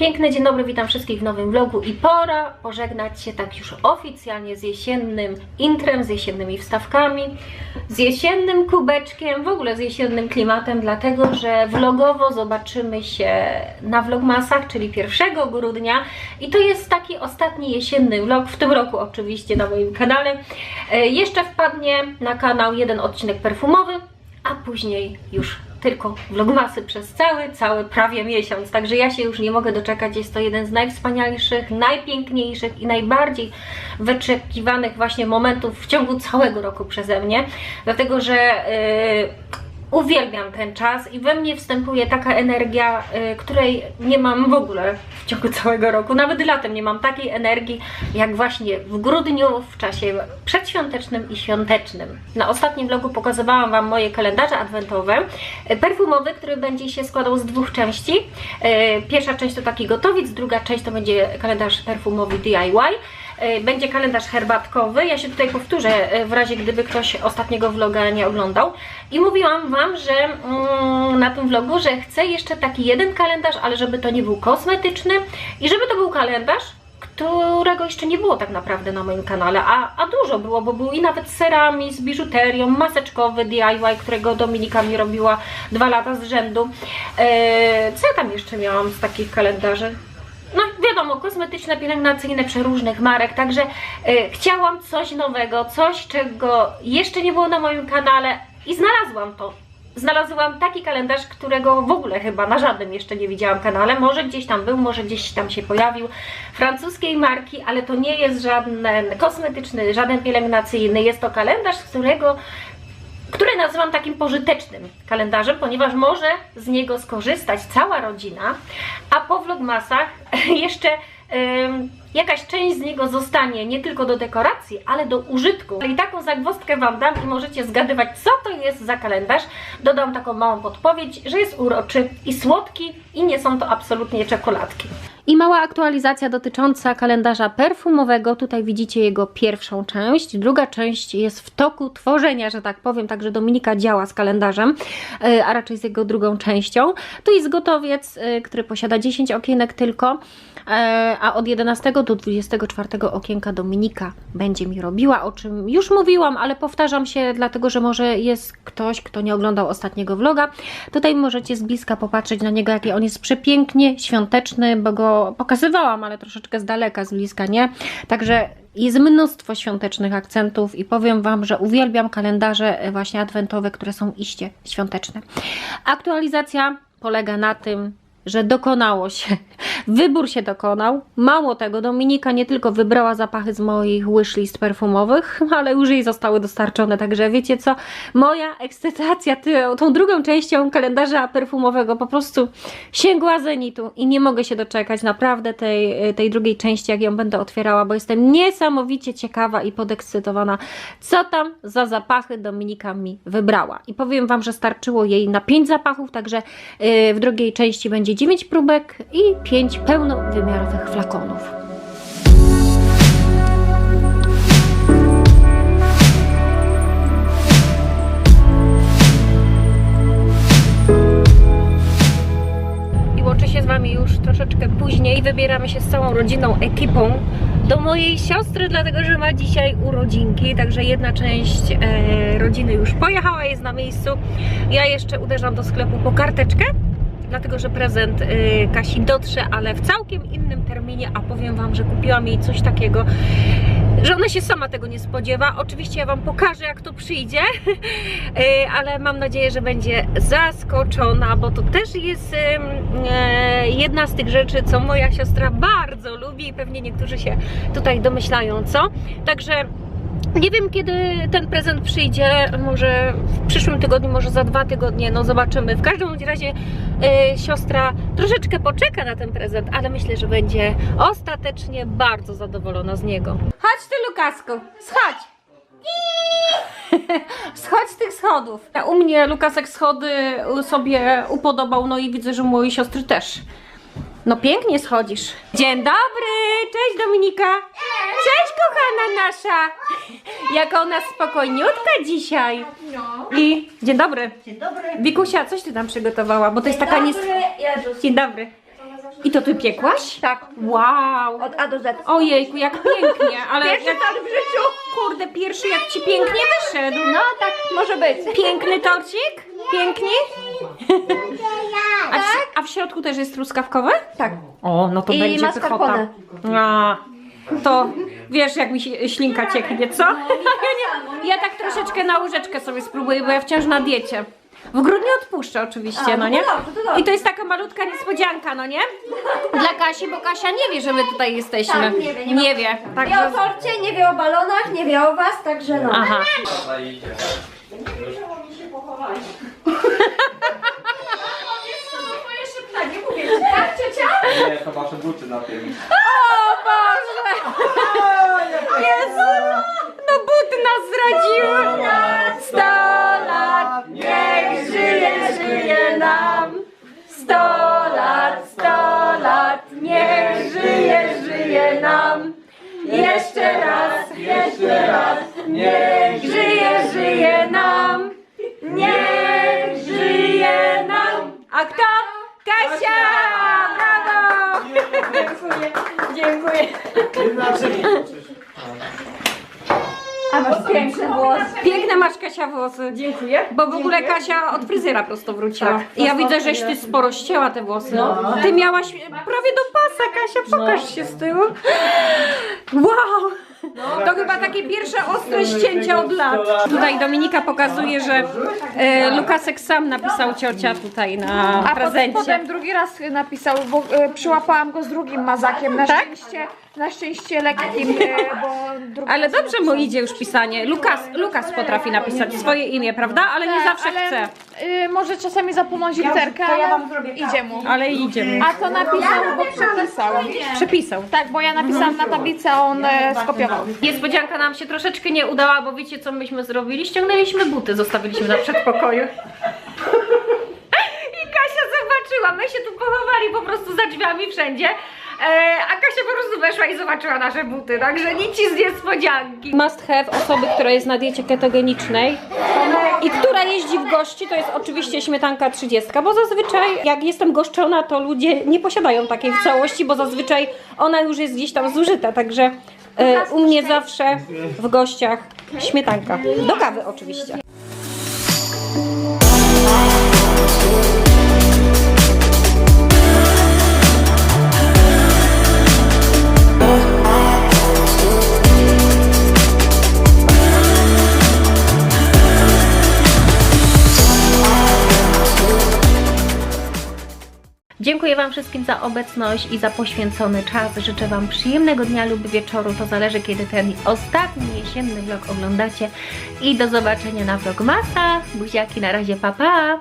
Piękny dzień dobry, witam wszystkich w nowym vlogu i pora pożegnać się tak już oficjalnie z jesiennym intrem, z jesiennymi wstawkami, z jesiennym kubeczkiem, w ogóle z jesiennym klimatem, dlatego że vlogowo zobaczymy się na vlogmasach, czyli 1 grudnia i to jest taki ostatni jesienny vlog, w tym roku oczywiście na moim kanale. E, Jeszcze wpadnie na kanał jeden odcinek perfumowy, a później już tylko vlogmasy przez cały, cały prawie miesiąc. Także ja się już nie mogę doczekać. Jest to jeden z najwspanialszych, najpiękniejszych i najbardziej wyczekiwanych właśnie momentów w ciągu całego roku przeze mnie. Dlatego, że yy, uwielbiam ten czas i we mnie wstępuje taka energia, y, której nie mam w ogóle w ciągu całego roku. Nawet latem nie mam takiej energii, jak właśnie w grudniu, w czasie przedświątecznym i świątecznym. Na ostatnim vlogu pokazywałam Wam moje kalendarze adwentowe, y, perfumowy, który będzie się składał z dwóch części. Y, Pierwsza część to taki gotowiec, druga część to będzie kalendarz perfumowy DIY. E, Będzie kalendarz herbatkowy. Ja się tutaj powtórzę, e, w razie gdyby ktoś ostatniego vloga nie oglądał. I mówiłam Wam, że mm, na tym vlogu, że chcę jeszcze taki jeden kalendarz, ale żeby to nie był kosmetyczny i żeby to był kalendarz, którego jeszcze nie było tak naprawdę na moim kanale, a, a dużo było, bo był i nawet serami, z biżuterią, maseczkowy DIY, którego Dominika mi robiła dwa lata z rzędu. E, co ja tam jeszcze miałam z takich kalendarzy? Wiadomo, kosmetyczne, pielęgnacyjne przeróżnych marek, także y, chciałam coś nowego, coś czego jeszcze nie było na moim kanale i znalazłam to. Znalazłam taki kalendarz, którego w ogóle chyba na żadnym jeszcze nie widziałam kanale. Może gdzieś tam był, może gdzieś tam się pojawił. Francuskiej marki, ale to nie jest żaden kosmetyczny, żaden pielęgnacyjny. Jest to kalendarz, z którego który nazywam takim pożytecznym kalendarzem, ponieważ może z niego skorzystać cała rodzina, a po vlogmasach jeszcze jakaś część z niego zostanie nie tylko do dekoracji, ale do użytku. I taką zagwozdkę Wam dam i możecie zgadywać, co to jest za kalendarz. Dodam taką małą podpowiedź, że jest uroczy i słodki i nie są to absolutnie czekoladki. I mała aktualizacja dotycząca kalendarza perfumowego. Tutaj widzicie jego pierwszą część. Druga część jest w toku tworzenia, że tak powiem, także Dominika działa z kalendarzem, e, a raczej z jego drugą częścią. Tu jest gotowiec, e, który posiada 10 okienek tylko, e, a od 11 do 24 okienka Dominika będzie mi robiła, o czym już mówiłam, ale powtarzam się, dlatego że może jest ktoś, kto nie oglądał ostatniego vloga. Tutaj możecie z bliska popatrzeć na niego, jaki on jest przepięknie świąteczny, bo go pokazywałam, ale troszeczkę z daleka, z bliska nie. Także jest mnóstwo świątecznych akcentów i powiem Wam, że uwielbiam kalendarze e, właśnie adwentowe, które są iście świąteczne. Aktualizacja polega na tym, że dokonało się. Wybór się dokonał. Mało tego, Dominika nie tylko wybrała zapachy z moich wishlist perfumowych, ale już jej zostały dostarczone. Także wiecie co? Moja ekscytacja tą drugą częścią kalendarza perfumowego po prostu sięgła zenitu i nie mogę się doczekać naprawdę tej, tej drugiej części, jak ją będę otwierała, bo jestem niesamowicie ciekawa i podekscytowana, co tam za zapachy Dominika mi wybrała. I powiem Wam, że starczyło jej na 5 zapachów, także yy, w drugiej części będzie 9 próbek i 5 pełnowymiarowych flakonów. I łączę się z Wami już troszeczkę później. Wybieramy się z całą rodziną, ekipą do mojej siostry, dlatego że ma dzisiaj urodzinki. Także jedna część e, rodziny już pojechała, jest na miejscu. Ja jeszcze uderzam do sklepu po karteczkę dlatego że prezent y, Kasi dotrze, ale w całkiem innym terminie, a powiem Wam, że kupiłam jej coś takiego, że ona się sama tego nie spodziewa. Oczywiście ja Wam pokażę, jak to przyjdzie, y, ale mam nadzieję, że będzie zaskoczona, bo to też jest e, jedna z tych rzeczy, co moja siostra bardzo lubi i pewnie niektórzy się tutaj domyślają, co? Także nie wiem kiedy ten prezent przyjdzie, może w przyszłym tygodniu, może za dwa tygodnie, no zobaczymy. W każdym razie y, siostra troszeczkę poczeka na ten prezent, ale myślę, że będzie ostatecznie bardzo zadowolona z niego. Chodź ty Lukasku, schodź! Schodź z tych schodów. U mnie Lukasek schody sobie upodobał, no i widzę, że mojej siostry też. No pięknie schodzisz. Dzień dobry, cześć Dominika. Cześć kochana nasza. Jak ona spokojniutka dzisiaj. I dzień dobry. Dzień dobry. Wikusia, coś ty tam przygotowała, bo to jest taka. Jezus. Dzień dobry. I to ty piekłaś? Tak. Wow. Od A do Z. Ojejku, jak pięknie, ale Pierwszy jak... w życiu. Kurde, pierwszy jak ci pięknie wyszedł. No tak, może być. Piękny torcik? Pięknie? W, środku też jest truskawkowe? Tak. O, no to I będzie mascarpone. pychota. A, to wiesz jak mi się ślinka cieknie, co? Ja, nie, ja tak troszeczkę na łyżeczkę sobie spróbuję, bo ja wciąż na diecie. W grudniu odpuszczę oczywiście, A, no no nie? I to jest taka malutka niespodzianka, no nie? Dla Kasi, bo Kasia nie wie, że my tutaj jesteśmy. Tak, nie wie, nie ma- nie wie. Nie o Także... torcie, nie wie o balonach, nie wie o was, także no. Aha. Nie, to wasze buty na tym. O Boże! Jezu! No buty nas zradziły! Sto lat, niech żyje, żyje nam! Sto lat, sto lat, niech żyje, żyje nam! Jeszcze raz, jeszcze raz, niech Kasia! Brawo! Dziękuję, dziękuję. A masz piękny włos. Piękne masz Kasia włosy. Dziękuję. Bo w ogóle Kasia od fryzjera prosto wróciła. I ja widzę, żeś ty sporo ścięła te włosy. Ty miałaś prawie do pasa, Kasia, pokaż się z tyłu. Wow! To chyba takie pierwsze ostre ścięcia od lat. Tutaj Dominika pokazuje, że e, Lukasek sam napisał ciocia tutaj na A pod prezencie. spodem drugi raz napisał, bo e, przyłapałam go z drugim mazakiem. Na Tak? szczęście, na szczęście lekkim, e, bo drugi Ale raz dobrze mu idzie już pisanie. Lukas, Lukas potrafi napisać swoje imię, prawda? Ale nie Tak, zawsze ale, chce. e, może czasami zapomnąć literkę, ale idzie mu. Ale idzie mu. A to napisał, bo przepisał. Przepisał. Tak, bo ja napisałam na tablicy, a on e, skopiował. Niespodzianka nam się troszeczkę nie udała, bo wiecie co myśmy zrobili? Ściągnęliśmy buty, zostawiliśmy na przedpokoju. I Kasia zobaczyła, my się tu pochowali po prostu za drzwiami wszędzie. E, a Kasia po prostu weszła i zobaczyła nasze buty, także nic z niespodzianki. Must have osoby, która jest na diecie ketogenicznej i która jeździ w gości, to jest oczywiście śmietanka 30, bo zazwyczaj jak jestem goszczona, to ludzie nie posiadają takiej w całości, bo zazwyczaj ona już jest gdzieś tam zużyta, także e, u mnie zawsze w gościach śmietanka. Do kawy oczywiście. Dziękuję Wam wszystkim za obecność i za poświęcony czas. Życzę Wam przyjemnego dnia lub wieczoru. To zależy, kiedy ten ostatni jesienny vlog oglądacie. I do zobaczenia na vlogmasach. Buziaki, na razie, pa pa!